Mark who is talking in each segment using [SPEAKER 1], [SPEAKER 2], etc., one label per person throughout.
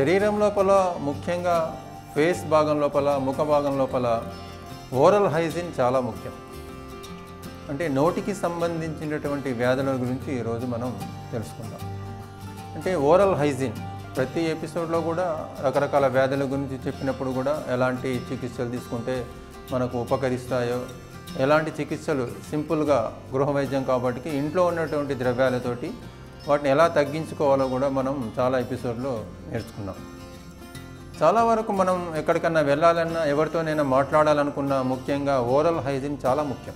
[SPEAKER 1] శరీరం లోపల ముఖ్యంగా ఫేస్ భాగం లోపల ముఖ భాగం లోపల ఓరల్ హైజీన్ చాలా ముఖ్యం. అంటే నోటికి సంబంధించినటువంటి వ్యాధుల గురించి ఈరోజు మనం తెలుసుకుందాం. అంటే ఓరల్ హైజీన్ ప్రతి ఎపిసోడ్లో కూడా రకరకాల వ్యాధుల గురించి చెప్పినప్పుడు కూడా ఎలాంటి చికిత్సలు తీసుకుంటే మనకు ఉపకరిస్తాయో ఎలాంటి చికిత్సలు సింపుల్గా గృహ వైద్యం కాబట్టి ఇంట్లో ఉన్నటువంటి ద్రవ్యాలతోటి వాటిని ఎలా తగ్గించుకోవాలో కూడా మనం చాలా ఎపిసోడ్లో నేర్చుకున్నాం. చాలా వరకు మనం ఎక్కడికన్నా వెళ్ళాలన్నా ఎవరితోనైనా మాట్లాడాలనుకున్నా ముఖ్యంగా ఓరల్ హైజీన్ చాలా ముఖ్యం.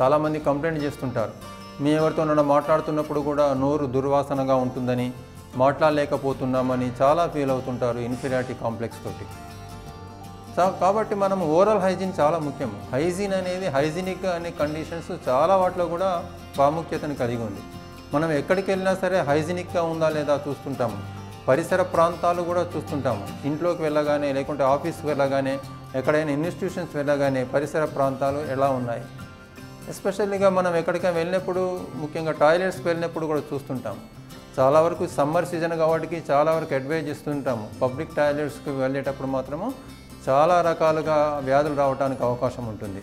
[SPEAKER 1] చాలామంది కంప్లైంట్ చేస్తుంటారు. మీ ఎవరితోనైనా మాట్లాడుతున్నప్పుడు కూడా నోరు దుర్వాసనగా ఉంటుందని మాట్లాడలేకపోతున్నామని చాలా ఫీల్ అవుతుంటారు ఇన్ఫీరియారిటీ కాంప్లెక్స్ తోటి. కాబట్టి మనం ఓరల్ హైజీన్ చాలా ముఖ్యం. హైజీన్ అనేది హైజీనిక్ అనే కండిషన్స్ చాలా వాటిలో కూడా ప్రాముఖ్యతను కలిగి ఉంది. మనం ఎక్కడికి వెళ్ళినా సరే హైజీనిక్గా ఉందా లేదా చూస్తుంటాము. పరిసర ప్రాంతాలు కూడా చూస్తుంటాము. ఇంట్లోకి వెళ్ళగానే లేకుంటే ఆఫీస్కి వెళ్ళగానే ఎక్కడైనా ఇన్స్టిట్యూషన్స్ వెళ్ళగానే పరిసర ప్రాంతాలు ఎలా ఉన్నాయి? ఎస్పెషల్లీగా మనం ఎక్కడికైనా వెళ్ళినప్పుడు ముఖ్యంగా టాయిలెట్స్కి వెళ్ళినప్పుడు కూడా చూస్తుంటాం చాలా వరకు సమ్మర్ సీజన్ కాబట్టి చాలా వరకు అడ్వైజ్ చేస్తుంటాము. పబ్లిక్ టాయిలెట్స్కి వెళ్ళేటప్పుడు మాత్రము చాలా రకాలుగా వ్యాధులు రావడానికి అవకాశం ఉంటుంది.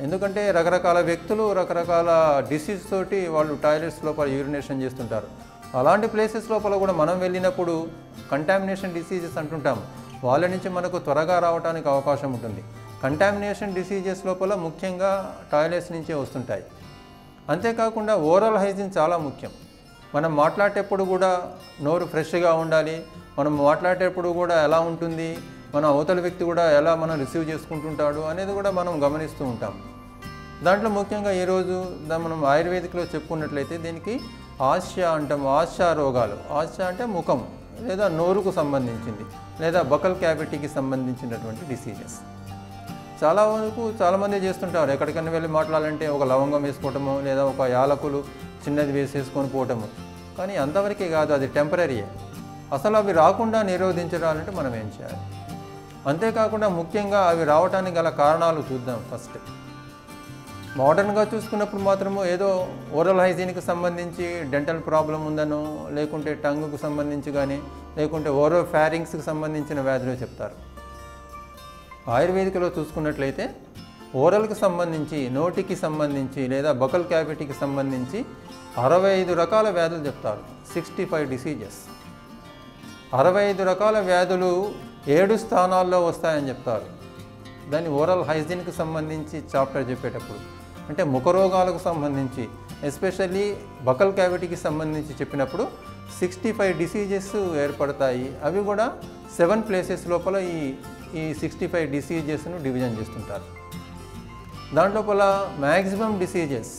[SPEAKER 1] ఎందుకంటే రకరకాల వ్యక్తులు రకరకాల డిసీజ్ తోటి వాళ్ళు టాయిలెట్స్ లోపల యూరినేషన్ చేస్తుంటారు. అలాంటి ప్లేసెస్ లోపల కూడా మనం వెళ్ళినప్పుడు కంటామినేషన్ డిసీజెస్ అంటుంటాం. వాళ్ళ నుంచి మనకు త్వరగా రావడానికి అవకాశం ఉంటుంది. కంటామినేషన్ డిసీజెస్ లోపల ముఖ్యంగా టాయిలెట్స్ నుంచే వస్తుంటాయి. అంతేకాకుండా ఓరల్ హైజీన్ చాలా ముఖ్యం. మనం మాట్లాడేటప్పుడు కూడా నోరు ఫ్రెష్గా ఉండాలి. మనం మాట్లాడేటప్పుడు కూడా ఎలా ఉంటుంది? మన అవతల వ్యక్తి కూడా ఎలా మనం రిసీవ్ చేసుకుంటుంటాడు అనేది కూడా మనం గమనిస్తూ ఉంటాం. దాంట్లో ముఖ్యంగా ఈరోజు దా- మనం ఆయుర్వేదిక్లో చెప్పుకున్నట్లయితే దీనికి ఆశ్య అంటాం ఆశ రోగాలు. ఆశ అంటే ముఖం లేదా నోరుకు సంబంధించింది లేదా బకల్ క్యావిటీకి సంబంధించినటువంటి డిసీజెస్ చాలా వరకు చాలామంది చేస్తుంటారు. ఎక్కడికైనా వెళ్ళి మాట్లాడాలంటే ఒక లవంగం వేసుకోవటము లేదా ఒక యాలకులు చిన్నది వేసేసుకొని పోవటము. కానీ అంతవరకే కాదు అది టెంపరీయే అసలు అవి రాకుండా నిరోధించాలంటే మనం ఏం చేయాలి? అంతేకాకుండా ముఖ్యంగా అవి రావడానికి గల కారణాలు చూద్దాం ఫస్ట్. మోడర్న్గా చూసుకున్నప్పుడు మాత్రము ఏదో ఓరల్ హైజీన్కి సంబంధించి డెంటల్ ప్రాబ్లం ఉందనో లేకుంటే టంగుకు సంబంధించి కానీ లేకుంటే ఓరో ఫ్యారింగ్స్కి సంబంధించిన వ్యాధులు చెప్తారు. ఆయుర్వేదికలో చూసుకున్నట్లయితే ఓరల్కి సంబంధించి నోటికి సంబంధించి లేదా బకల్ క్యావిటీకి సంబంధించి అరవై ఐదు రకాల వ్యాధులు చెప్తారు. Sixty five diseases. అరవై ఐదు రకాల వ్యాధులు ఏడు స్థానాల్లో వస్తాయని చెప్తారు. దాన్ని ఓరల్ హైజీన్కి సంబంధించి చాప్టర్ చెప్పేటప్పుడు అంటే ముఖ రోగాలకు సంబంధించి ఎస్పెషల్లీ బకల్ క్యావిటీకి సంబంధించి చెప్పినప్పుడు సిక్స్టీ ఫైవ్ డిసీజెస్ ఏర్పడతాయి. అవి కూడా సెవెన్ ప్లేసెస్ లోపల ఈ ఈ సిక్స్టీ ఫైవ్ డిసీజెస్ను డివిజన్ చేస్తుంటారు. దాంట్లోపల మ్యాక్సిమం డిసీజెస్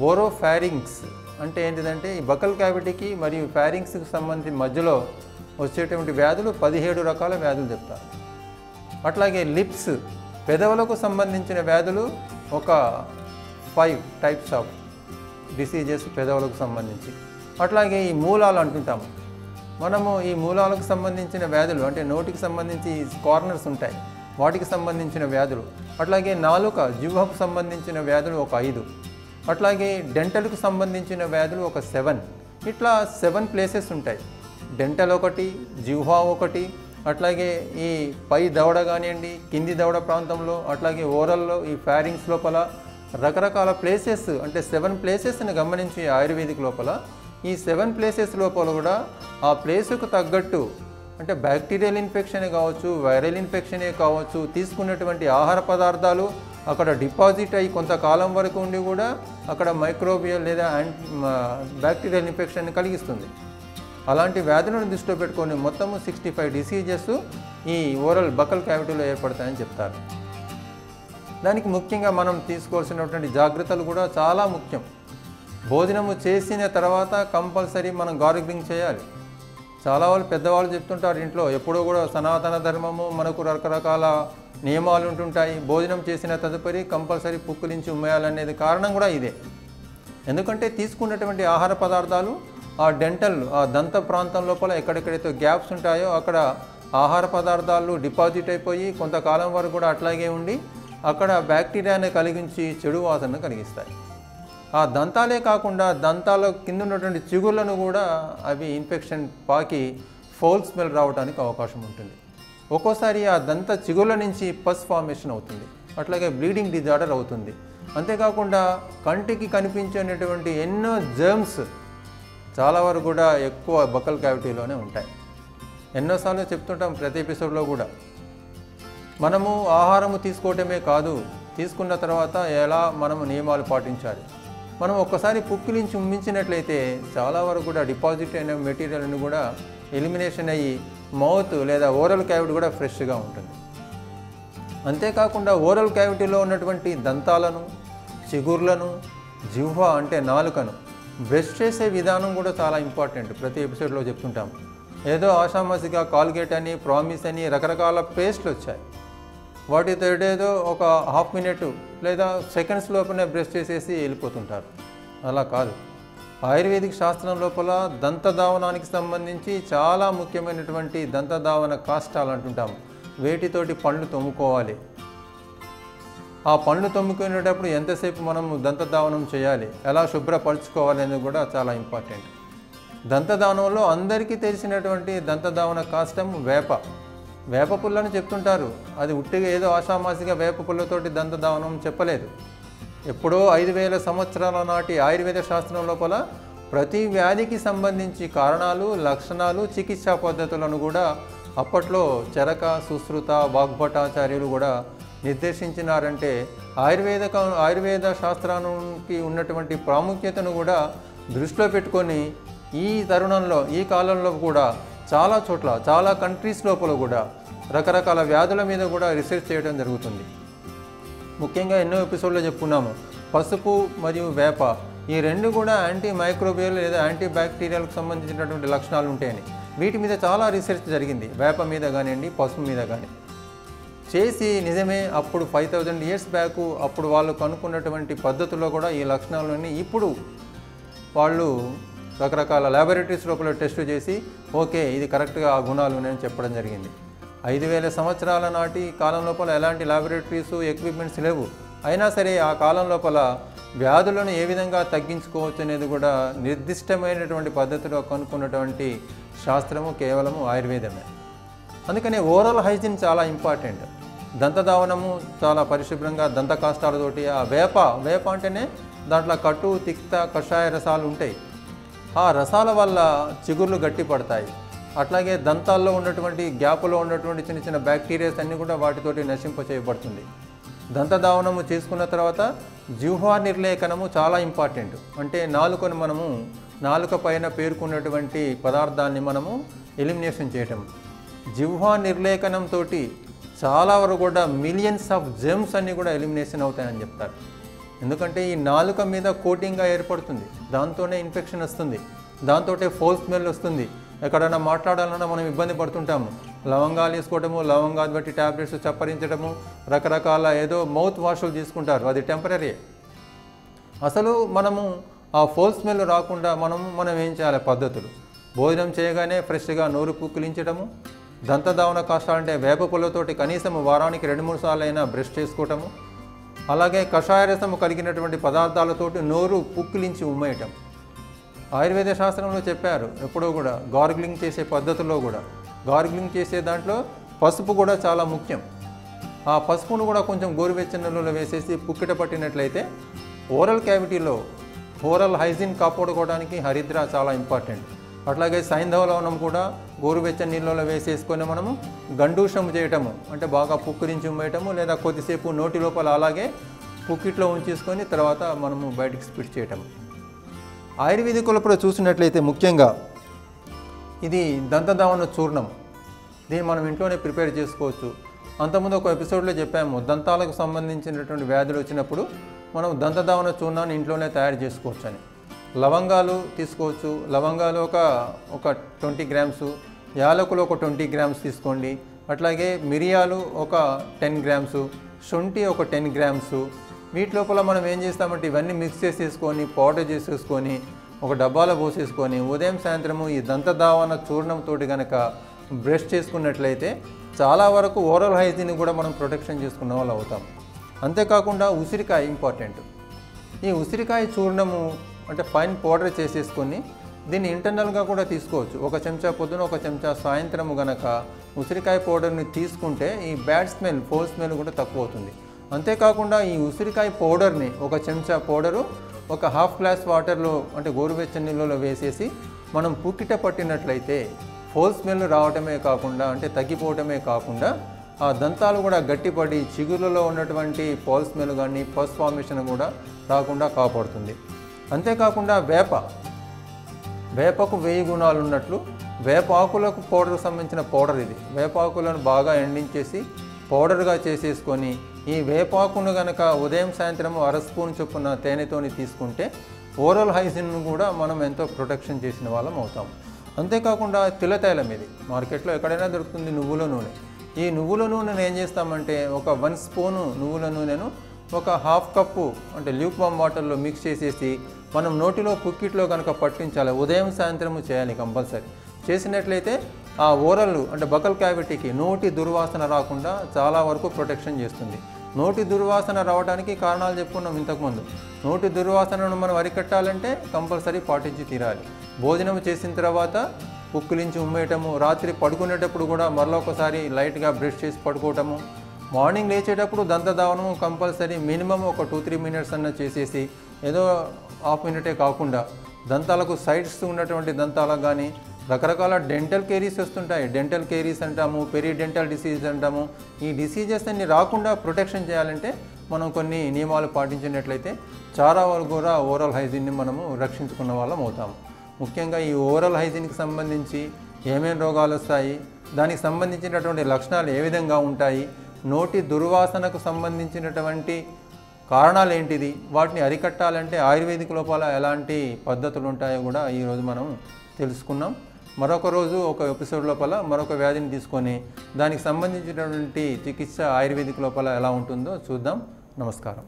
[SPEAKER 1] ఓరో ఫ్యారింగ్స్ అంటే ఏంటిదంటే ఈ బకల్ క్యావిటీకి మరియు ఫ్యారింగ్స్కి సంబంధించి మధ్యలో వచ్చేటువంటి వ్యాధులు పదిహేడు రకాల వ్యాధులు చెప్తారు. అట్లాగే లిప్స్ పెదవులకు సంబంధించిన వ్యాధులు ఒక ఫైవ్ టైప్స్ ఆఫ్ డిసీజెస్ పెదవులకు సంబంధించి. అట్లాగే ఈ మూలాలు అంటుంటాము. మనము ఈ మూలాలకు సంబంధించిన వ్యాధులు అంటే నోటికి సంబంధించి కార్నర్స్ ఉంటాయి వాటికి సంబంధించిన వ్యాధులు అట్లాగే నాలుక జిహ్వకు సంబంధించిన వ్యాధులు ఒక ఐదు అట్లాగే డెంటల్కు సంబంధించిన వ్యాధులు ఒక సెవెన్ ఇట్లా సెవెన్ ప్లేసెస్ ఉంటాయి. డెంటల్ ఒకటి జిహ్వా ఒకటి అట్లాగే ఈ పై దవడ కానివ్వండి కింది దవడ ప్రాంతంలో అట్లాగే ఓరల్లో ఈ ఫ్యారింగ్స్ లోపల రకరకాల ప్లేసెస్ అంటే సెవెన్ ప్లేసెస్ని గమనించి ఆయుర్వేదిక్ లోపల ఈ సెవెన్ ప్లేసెస్ లోపల కూడా ఆ ప్లేసుకు తగ్గట్టు అంటే బ్యాక్టీరియల్ ఇన్ఫెక్షనే కావచ్చు వైరల్ ఇన్ఫెక్షనే కావచ్చు తీసుకున్నటువంటి ఆహార పదార్థాలు అక్కడ డిపాజిట్ అయ్యి కొంతకాలం వరకు ఉండి కూడా అక్కడ మైక్రోబియల్ లేదా బ్యాక్టీరియల్ ఇన్ఫెక్షన్ కలిగిస్తుంది. అలాంటి వ్యాధులను దృష్టిలో పెట్టుకొని మొత్తము సిక్స్టీ ఫైవ్ డిసీజెస్ ఈ ఓరల్ బకల్ క్యావిటీలో ఏర్పడతాయని చెప్తారు. దానికి ముఖ్యంగా మనం తీసుకోవాల్సినటువంటి జాగ్రత్తలు కూడా చాలా ముఖ్యం. భోజనము చేసిన తర్వాత కంపల్సరీ మనం గార్గిలింగ్ చేయాలి. చాలా వాళ్ళు పెద్దవాళ్ళు చెప్తుంటారు ఇంట్లో ఎప్పుడూ కూడా సనాతన ధర్మము మనకు రకరకాల నియమాలు ఉంటుంటాయి. భోజనం చేసిన తదుపరి కంపల్సరీ పుక్కులించి ఉమ్మేయాలనేది కారణం కూడా ఇదే. ఎందుకంటే తీసుకున్నటువంటి ఆహార పదార్థాలు ఆ డెంటల్ ఆ దంత ప్రాంతం లోపల ఎక్కడెక్కడైతే గ్యాప్స్ ఉంటాయో అక్కడ ఆహార పదార్థాలు డిపాజిట్ అయిపోయి కొంతకాలం వరకు కూడా అట్లాగే ఉండి అక్కడ బ్యాక్టీరియాని కలిగించి చెడు వాసనను కలిగిస్తాయి. ఆ దంతాలే కాకుండా దంతాల కింద ఉన్నటువంటి చిగుళ్ళను కూడా అవి ఇన్ఫెక్షన్ పాకి ఫౌల్ స్మెల్ రావడానికి అవకాశం ఉంటుంది. ఒక్కోసారి ఆ దంత చిగుళ్ళ నుంచి పస్ ఫార్మేషన్ అవుతుంది. అట్లాగే బ్లీడింగ్ డిజార్డర్ అవుతుంది. అంతేకాకుండా కంటికి కనిపించేటటువంటి ఎన్నో జర్మ్స్ చాలా వరకు కూడా ఎక్కువ బకల్ క్యావిటీలోనే ఉంటాయి. ఎన్నోసార్లు చెప్తుంటాం ప్రతి ఎపిసోడ్లో కూడా. మనము ఆహారము తీసుకోవటమే కాదు తీసుకున్న తర్వాత ఎలా మనము నియమాలు పాటించాలి? మనం ఒక్కసారి పుక్కిలించి ఉమ్మించినట్లయితే చాలా వరకు కూడా డిపాజిట్ అయిన మెటీరియల్ని కూడా ఎలిమినేషన్ అయ్యి మౌత్ లేదా ఓరల్ క్యావిటీ కూడా ఫ్రెష్గా ఉంటుంది. అంతేకాకుండా ఓరల్ క్యావిటీలో ఉన్నటువంటి దంతాలను చిగుర్లను జిహ్వ అంటే నాలుకను బ్రష్ చేసే విధానం కూడా చాలా ఇంపార్టెంట్. ప్రతి ఎపిసోడ్లో చెప్తుంటాం. ఏదో ఆషామాసిగా కాల్గేట్ అని ప్రామిస్ అని రకరకాల పేస్ట్లు వచ్చాయి. వాటితో ఏదో ఒక హాఫ్ మినిట్ లేదా సెకండ్స్ లోపలనే బ్రష్ చేసేసి వెళ్ళిపోతుంటారు. అలా కాదు. ఆయుర్వేదిక్ శాస్త్రం లోపల దంతధావనానికి సంబంధించి చాలా ముఖ్యమైనటువంటి దంతధావన కాష్టాలు అంటుంటాము వేటితోటి పండ్లు తోముకోవాలి. ఆ పండ్లు తొమ్ముకునేటప్పుడు ఎంతసేపు మనం దంతధావనం చేయాలి? ఎలా శుభ్రపరచుకోవాలి అనేది కూడా చాలా ఇంపార్టెంట్. దంతధావనంలో అందరికీ తెలిసినటువంటి దంతధావన కాష్టం వేప. వేప పుల్లని చెప్తుంటారు. అది ఉట్టిగా ఏదో ఆషామాసిగా వేప పుల్లతోటి దంతధావనం చెప్పలేదు. ఎప్పుడో ఐదు వేల సంవత్సరాల నాటి ఆయుర్వేద శాస్త్రం లోపల ప్రతి వ్యాధికి సంబంధించి కారణాలు లక్షణాలు చికిత్సా పద్ధతులను కూడా అప్పట్లో చరక సుశ్రుత వాగ్భటాచార్యులు కూడా నిర్దేశించినారంటే ఆయుర్వేద ఆయుర్వేద శాస్త్రానికి ఉన్నటువంటి ప్రాముఖ్యతను కూడా దృష్టిలో పెట్టుకొని ఈ తరుణంలో ఈ కాలంలో కూడా చాలా చోట్ల చాలా కంట్రీస్ లోపల కూడా రకరకాల వ్యాధుల మీద కూడా రీసెర్చ్ చేయడం జరుగుతుంది. ముఖ్యంగా ఎన్నో ఎపిసోడ్లో చెప్పుకున్నాము. పసుపు మరియు వేప ఈ రెండు కూడా యాంటీ మైక్రోబియల్ లేదా యాంటీ బ్యాక్టీరియాలకు సంబంధించినటువంటి లక్షణాలు ఉంటాయని. వీటి మీద చాలా రీసెర్చ్ జరిగింది. వేప మీద కానివ్వండి పసుపు మీద కానీ చేసి నిజమే అప్పుడు ఫైవ్ థౌజండ్ ఇయర్స్ బ్యాక్ అప్పుడు వాళ్ళు కనుక్కున్నటువంటి పద్ధతుల్లో కూడా ఈ లక్షణాలని ఇప్పుడు వాళ్ళు రకరకాల ల్యాబొరేటరీస్ లోపల టెస్ట్ చేసి ఓకే ఇది కరెక్ట్గా ఆ గుణాలు ఉన్నాయని చెప్పడం జరిగింది. ఐదు వేల సంవత్సరాల నాటి కాలం లోపల ఎలాంటి ల్యాబొరేటరీస్ ఎక్విప్మెంట్స్ లేవు. అయినా సరే ఆ కాలం లోపల వ్యాధులను ఏ విధంగా తగ్గించుకోవచ్చు అనేది కూడా నిర్దిష్టమైనటువంటి పద్ధతిలో కనుక్కున్నటువంటి శాస్త్రము కేవలము ఆయుర్వేదమే. అందుకనే ఓరల్ హైజీన్ చాలా ఇంపార్టెంట్ దంతధావనము చాలా పరిశుభ్రంగా దంత కాష్టాలతోటి ఆ వేప వేప అంటేనే దాంట్లో కట్టు తిక్త కషాయ రసాలు ఉంటాయి. ఆ రసాల వల్ల చిగుర్లు గట్టి పడతాయి. అట్లాగే దంతాల్లో ఉన్నటువంటి గ్యాప్లో ఉన్నటువంటి చిన్న చిన్న బ్యాక్టీరియాస్ అన్నీ కూడా వాటితోటి నశింప చేయబడుతుంది. దంతధావనము చేసుకున్న తర్వాత జిహ్వా నిర్లేఖనము చాలా ఇంపార్టెంట్. అంటే నాలుకను మనము నాలుక పైన పేర్కొన్నటువంటి పదార్థాన్ని మనము ఎలిమినేషన్ చేయటం. జిహ్వా నిర్లేఖనంతో చాలా వరకు కూడా మిలియన్స్ ఆఫ్ జెమ్స్ అన్నీ కూడా ఎలిమినేషన్ అవుతాయని చెప్తారు. ఎందుకంటే ఈ నాలుక మీద కోటింగ్గా ఏర్పడుతుంది. దాంతోనే ఇన్ఫెక్షన్ వస్తుంది. దాంతో ఫోల్ స్మెల్ వస్తుంది. ఎక్కడైనా మాట్లాడాలన్నా మనం ఇబ్బంది పడుతుంటాము. లవంగాలు వేసుకోవడము లవంగాలు బట్టి ట్యాబ్లెట్స్ చప్పరించడము రకరకాల ఏదో మౌత్ వాష్లు తీసుకుంటారు అది టెంపరీ అసలు మనము ఆ ఫోల్ స్మెల్ రాకుండా మనము మనం ఏం చేయాలి? పద్ధతులు. భోజనం చేయగానే ఫ్రెష్గా నోరు పుక్కిలించడము దంతధావన కాష్టాలంటే వేప పుల్లతోటి కనీసం వారానికి రెండు మూడు సార్లు అయినా బ్రష్ చేసుకోవటము అలాగే కషాయ రసము కలిగినటువంటి పదార్థాలతోటి నోరు పుక్కిలించి ఉమ్మేయటం. ఆయుర్వేద శాస్త్రంలో చెప్పారు ఎప్పుడో కూడా గార్గిలింగ్ చేసే పద్ధతిలో కూడా. గార్గిలింగ్ చేసే దాంట్లో పసుపు కూడా చాలా ముఖ్యం. ఆ పసుపును కూడా కొంచెం గోరువెచ్చని వేసేసి పుక్కిట పట్టినట్లయితే ఓరల్ క్యావిటీలో ఓరల్ హైజీన్ కాపాడుకోవడానికి హరిద్ర చాలా ఇంపార్టెంట్. అట్లాగే సైంధవలవనం కూడా గోరువెచ్చని నీళ్ళలో వేసేసుకొని మనము గండూషం చేయటము అంటే బాగా పుక్కిరించి ఉమ్మేయటము లేదా కొద్దిసేపు నోటి లోపల అలాగే పుక్కిట్లో ఉంచేసుకొని తర్వాత మనము బయటికి స్పిట్ చేయటము. ఆయుర్వేదికులప్పుడు చూసినట్లయితే ముఖ్యంగా ఇది దంతధావన చూర్ణం. దీన్ని మనం ఇంట్లోనే ప్రిపేర్ చేసుకోవచ్చు. అంతకుముందు ఒక ఎపిసోడ్లో చెప్పాము దంతాలకు సంబంధించినటువంటి వ్యాధులు వచ్చినప్పుడు మనం దంతధావన చూర్ణాన్ని ఇంట్లోనే తయారు చేసుకోవచ్చు అని లవంగాలు తీసుకోవచ్చు. లవంగాలు ఒక ఒక ట్వంటీ గ్రామ్స్ యాలకులు ఒక ట్వంటీ గ్రామ్స్ తీసుకోండి. అట్లాగే మిరియాలు ఒక టెన్ గ్రామ్స్ శొంఠి ఒక టెన్ గ్రామ్స్. వీటి లోపల మనం ఏం చేస్తామంటే ఇవన్నీ మిక్స్ చేసేసుకొని పౌడర్ చేసేసుకొని ఒక డబ్బాలో పోసేసుకొని ఉదయం సాయంత్రము ఈ దంతధావన చూర్ణంతో కనుక బ్రష్ చేసుకున్నట్లయితే చాలా వరకు ఓరల్ హైజీన్ కూడా మనం ప్రొటెక్షన్ చేసుకున్న వాళ్ళు అవుతాం. అంతేకాకుండా ఉసిరికాయ ఇంపార్టెంట్. ఈ ఉసిరికాయ చూర్ణము అంటే ఫైన్ పౌడర్ చేసేసుకొని దీన్ని ఇంటర్నల్గా కూడా తీసుకోవచ్చు. ఒక చెంచా పొద్దున ఒక చెంచా సాయంత్రము గనక ఉసిరికాయ పౌడర్ని తీసుకుంటే ఈ బ్యాడ్ స్మెల్ ఫోల్ స్మెల్ కూడా తక్కువ అవుతుంది అంతేకాకుండా ఈ ఉసిరికాయ పౌడర్ని ఒక చెంచా పౌడరు ఒక హాఫ్ గ్లాస్ వాటర్లో అంటే గోరువెచ్చని నీళ్ళలో వేసేసి మనం పుక్కిట పట్టినట్లయితే ఫోల్ స్మెల్ రావటమే కాకుండా అంటే తగ్గిపోవటమే కాకుండా ఆ దంతాలు కూడా గట్టిపడి చిగురులలో ఉన్నటువంటి పోల్ స్మెల్ కానీ పస్ ఫార్మేషన్ కూడా రాకుండా కాపాడుతుంది. అంతేకాకుండా వేప. వేపకు వెయ్యి గుణాలు ఉన్నట్లు వేపాకులకు పౌడర్కు సంబంధించిన పౌడర్ ఇది. వేపాకులను బాగా ఎండించేసి పౌడర్గా చేసేసుకొని ఈ వేపాకును గనక ఉదయం సాయంత్రం అర స్పూన్ చొప్పున తేనెతోని తీసుకుంటే ఓరల్ హైజిన్ను కూడా మనం ఎంతో ప్రొటెక్షన్ చేసిన వాళ్ళం అవుతాం. అంతేకాకుండా తిలతైలం ఇది. మార్కెట్లో ఎక్కడైనా దొరుకుతుంది నువ్వుల నూనె. ఈ నువ్వుల నూనెను ఏం చేస్తామంటే ఒక వన్ స్పూను నువ్వుల నూనెను ఒక హాఫ్ కప్పు అంటే ల్యూక్ వామ్ వాటర్లో మిక్స్ చేసేసి మనం నోటిలో కుక్కిట్లో కనుక పట్టించాలి ఉదయం సాయంత్రము చేయాలి కంపల్సరీ. చేసినట్లయితే ఆ ఓరల్ అంటే బకల్ క్యావిటీకి నోటి దుర్వాసన రాకుండా చాలా వరకు ప్రొటెక్షన్ చేస్తుంది. నోటి దుర్వాసన రావడానికి కారణాలు చెప్పుకున్నాం ఇంతకుముందు. నోటి దుర్వాసనను మనం అరికట్టాలంటే కంపల్సరీ పాటించి తీరాలి. భోజనం చేసిన తర్వాత కుక్కులించి ఉమ్మేయటము రాత్రి పడుకునేటప్పుడు కూడా మరొకసారి లైట్గా బ్రష్ చేసి పడుకోవటము మార్నింగ్ లేచేటప్పుడు దంతధావనము కంపల్సరీ మినిమం ఒక టూ త్రీ మినిట్స్ అన్న చేసేసి ఏదో ఆఫ్ మినిటే కాకుండా దంతాలకు సైడ్స్ ఉన్నటువంటి దంతాలకు కానీ రకరకాల డెంటల్ కేరీస్ వస్తుంటాయి. డెంటల్ కేరీస్ అంటాము పెరి డెంటల్ డిసీజ్ అంటాము. ఈ డిసీజెస్ అన్ని రాకుండా ప్రొటెక్షన్ చేయాలంటే మనం కొన్ని నియమాలు పాటించినట్లయితే చాలా వరకు కూడా ఓరల్ హైజీన్ని మనము రక్షించుకున్న వాళ్ళం అవుతాము ముఖ్యంగా ఈ ఓరల్ హైజీన్కి సంబంధించి ఏమేమి రోగాలు వస్తాయి దానికి సంబంధించినటువంటి లక్షణాలు ఏ విధంగా ఉంటాయి నోటి దుర్వాసనకు సంబంధించినటువంటి కారణాలు ఏంటిది? వాటిని అరికట్టాలంటే ఆయుర్వేదిక లోపాల ఎలాంటి పద్ధతులు ఉంటాయో కూడా ఈరోజు మనం తెలుసుకున్నాం. మరొక రోజు ఒక ఎపిసోడ్ లోపల మరొక వ్యాధిని తీసుకొని దానికి సంబంధించినటువంటి చికిత్స ఆయుర్వేదిక లోపల ఎలా ఉంటుందో చూద్దాం. నమస్కారం.